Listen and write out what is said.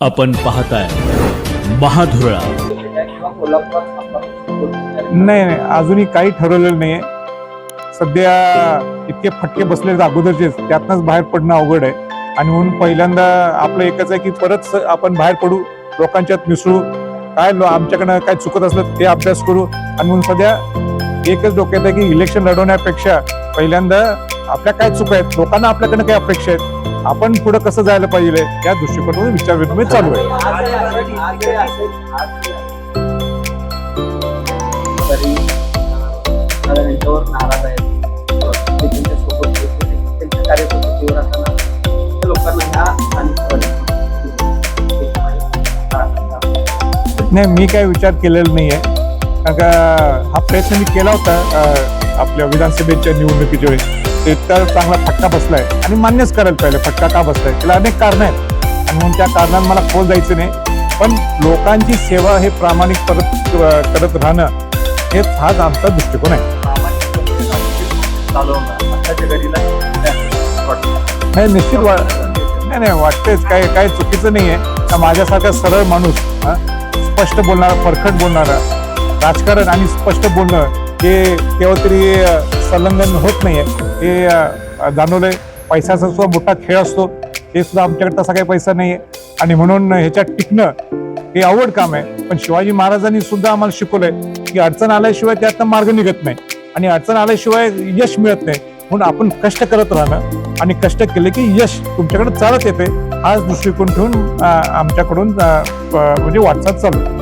आपण पाहताय महाधुरळा. नाही नाही अजूनही काही ठरवलेलं नाही सध्या इतके फटके बसले अगोदरचेच त्यातनंच बाहेर पडणं अवघड आहे. आणि म्हणून पहिल्यांदा आपलं एकच आहे की परत आपण बाहेर पडू लोकांच्यात मिसळू. काय लो- आमच्याकडनं काय चुकत असलं ते अभ्यास करू. आणि म्हणून सध्या एकच डोक्यात आहे की इलेक्शन लढवण्यापेक्षा पहिल्यांदा आपल्या काय चुका आहेत? लोकांना आपल्याकडनं काय अपेक्षा आहेत? आपण पुढे कसं जायला पाहिजे या दृष्टिकोनातून विचार विनिमय चालू आहे. नाही मी काय विचार केलेला नाहीये. कारण का हा प्रयत्न मी केला होता आपल्या विधानसभेच्या निवडणुकीच्या वेळी. ते तर चांगला फटका बसलाय आणि मान्यच करायला पाहिजे फटका का बसलाय? त्याला अनेक कारण आहेत. आणि म्हणून त्या कारणात मला खोल जायचं नाही. पण लोकांची सेवा हे प्रामाणिक परत करत राहणं हेच हाच आमचा दृष्टिकोन आहे. नाही निश्चित वा नाही नाही वाटतेच. काय काय चुकीचं नाही आहे का माझ्यासारखा सरळ माणूस स्पष्ट बोलणारा परखट बोलणारा राजकारण आणि स्पष्ट बोलणं हे केव्हा तरी संलग्न होत नाही आहे हे जाणवलं पैशाचा सुद्धा मोठा खेळ असतो. हे सुद्धा आमच्याकडे तसा काही पैसा नाही आहे आणि म्हणून ह्याच्यात टिकणं हे अवघड काम आहे. पण शिवाजी महाराजांनी सुद्धा आम्हाला शिकवलंय की अडचण आल्याशिवाय त्यातनं मार्ग निघत नाही. आणि अडचण आल्याशिवाय यश मिळत नाही. म्हणून आपण कष्ट करत राहणं आणि कष्ट केले की यश तुमच्याकडे चालत येते. हाच दृष्टिकोन ठेवून आमच्याकडून म्हणजे वाटचाल चालू